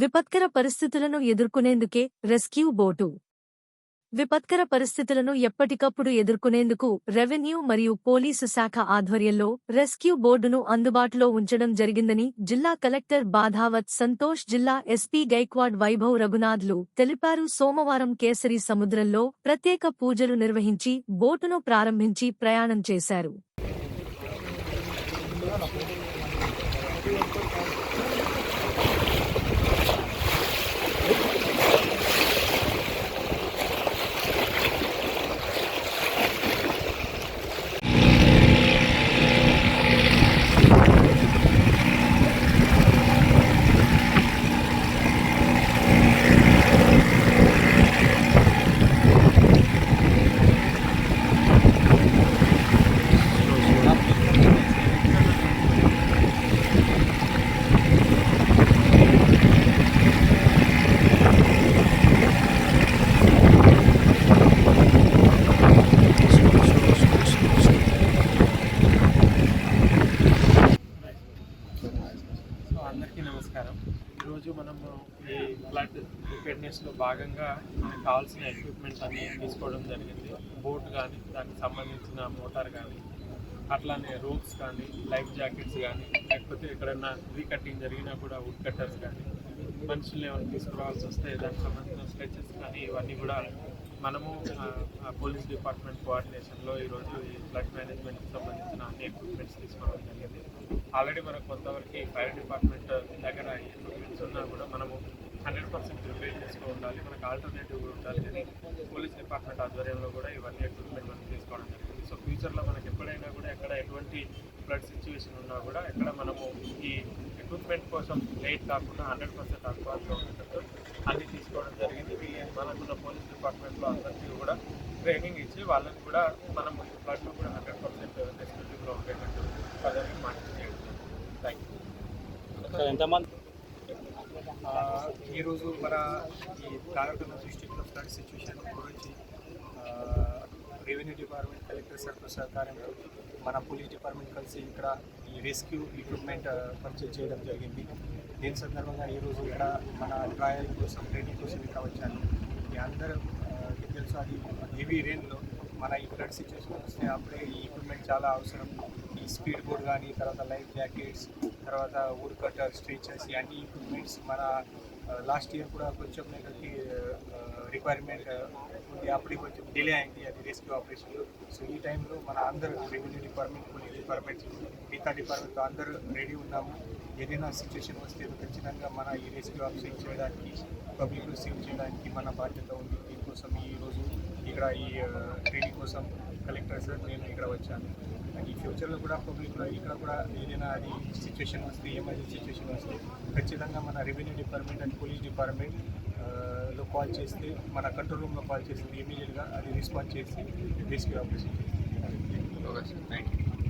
విపత్కర పరిస్థితులను ఎదుర్కొనేందుకే rescue boat. విపత్కర పరిస్థితులను ఎప్పటికప్పుడు ఎదుర్కొనేందుకు రెవెన్యూ మరియు పోలీసు శాఖ ఆధ్వర్యంలో రెస్క్యూ బోర్డును అందుబాటులో ఉంచడం జరిగిందని జిల్లా కలెక్టర్ బాధావత్ సంతోష్ జిల్లా ఎస్పీ గైక్వాడ్ వైభవ్ రఘునాథ్లు తెలిపారు. సోమవారం కేసరి సముద్రంలో ప్రత్యేక పూజలు నిర్వహించి బోటును ప్రారంభించి ప్రయాణం చేశారు సో అందరికీ నమస్కారం ఈరోజు మనము ఈ ఫ్లడ్ ప్రిపేర్నెస్లో భాగంగా మనకు కావాల్సిన ఎక్విప్మెంట్స్ అన్ని తీసుకోవడం జరిగింది. బోట్ కానీ దానికి సంబంధించిన మోటార్ కానీ అట్లానే రోప్స్ కానీ లైఫ్ జాకెట్స్ కానీ లేకపోతే ఎక్కడన్నా రీకటింగ్ జరిగినా కూడా వుడ్ కట్టర్స్ కానీ మనుషుల్ని ఏమైనా తీసుకురావాల్సి వస్తే దానికి సంబంధించిన స్ట్రెచెస్ కానీ ఇవన్నీ కూడా మనము పోలీస్ డిపార్ట్మెంట్ కోఆర్డినేషన్లో ఈరోజు ఈ ఫ్లడ్ మేనేజ్మెంట్కి సంబంధించిన అన్ని ఎక్విప్మెంట్స్ తీసుకోవడం జరిగింది. ఆల్రెడీ మనకు కొంతవరకు ఫైర్ డిపార్ట్మెంట్ దగ్గర ఎక్విప్మెంట్స్ ఉన్నా కూడా మనము హండ్రెడ్ పర్సెంట్ ప్రిపేర్ చేసుకో ఉండాలి. మనకు ఆల్టర్నేటివ్ ఉండాలి. అని పోలీస్ డిపార్ట్మెంట్ ఆధ్వర్యంలో కూడా ఇవన్నీ ఎక్విప్మెంట్ మనం తీసుకోవడం జరిగింది. సో ఫ్యూచర్లో మనకి ఎప్పుడైనా కూడా ఎక్కడ ఎటువంటి ఫ్లడ్ సిచ్యువేషన్ ఉన్నా కూడా ఎక్కడ మనము ఈ ఎక్విప్మెంట్ కోసం లేట్ కాకుండా హండ్రెడ్ పర్సెంట్ అందుబాటులో ఉండేటట్టు అన్ని తీసుకోవడం జరిగింది. వీళ్ళు మనకున్న పోలీస్ డిపార్ట్మెంట్లో అందరికీ కూడా ట్రైనింగ్ ఇచ్చి వాళ్ళకి కూడా మనం ఫ్లడ్లో కూడా హండ్రెడ్ పర్సెంట్ రెస్పాన్సిబుల్గా ఉండేటట్టు పదవికి మానిటర్ చేయడం థ్యాంక్ యూ ఎంతమంది ఈరోజు మన ఈ కాకరకొండ డిస్టిక్లో ఫ్లడ్ సిచ్యువేషన్ గురించి రెవెన్యూ డిపార్ట్మెంట్ కలెక్టర్ సార్ సహకారంతో మన పోలీస్ డిపార్ట్మెంట్ కలిసి ఇక్కడ ఈ రెస్క్యూ ఎక్విప్మెంట్ పర్చేజ్ చేయడం జరిగింది. దీని సందర్భంగా ఈరోజు ఇక్కడ మన ట్రయల్ కోసం ట్రైనింగ్ కోసం ఇక్కడ వచ్చాను మీ అందరూ తెలుసు అది హెవీ రెయిన్లో మన ఈ ఫ్లడ్ సిచ్యువేషన్ వస్తే అప్పుడే ఈ ఎక్విప్మెంట్ చాలా అవసరం. ఈ స్పీడ్ బోర్డ్ కానీ తర్వాత లైఫ్ జాకెట్స్ తర్వాత వుడ్ కట్టర్ స్ట్రెచర్స్ ఇవన్నీ ఎక్విప్మెంట్స్ మన లాస్ట్ ఇయర్ కూడా కొంచెం మనకి రిక్వైర్మెంట్ ఉంది. అప్పుడే కొంచెం డిలే అయింది అది రెస్క్యూ ఆపరేషన్ సో ఈ టైంలో మన అందరూ రెవెన్యూ డిపార్ట్మెంట్ పోలీస్ డిపార్ట్మెంట్ మిగతా డిపార్ట్మెంట్ అందరూ రెడీ ఉన్నాము. ఏదైనా సిచ్యువేషన్ వస్తే ఖచ్చితంగా మన ఈ రెస్క్యూ ఆపరేషన్ చేయడానికి పబ్లిక్ సేవ్ చేయడానికి మన బాధ్యత ఉంది. దీనికోసం ఈ రోజు ఇక్కడ ఈ ట్రైనింగ్ కోసం కలెక్టర్ సార్ నేను ఇక్కడ వచ్చాను. ఈ ఫ్యూచర్లో కూడా పబ్లిక్ కూడా ఇక్కడ కూడా ఏదైనా అది సిచ్యువేషన్ వస్తే ఎమర్జెన్సీ సిచ్యువేషన్ వస్తే ఖచ్చితంగా మన రెవెన్యూ డిపార్ట్మెంట్ అండ్ పోలీస్ డిపార్ట్మెంట్లో కాల్ చేస్తే మన కంట్రోల్ రూమ్లో కాల్ చేస్తే ఇమీడియట్గా అది రెస్పాన్స్ చేసి rescue operation okay sir thank you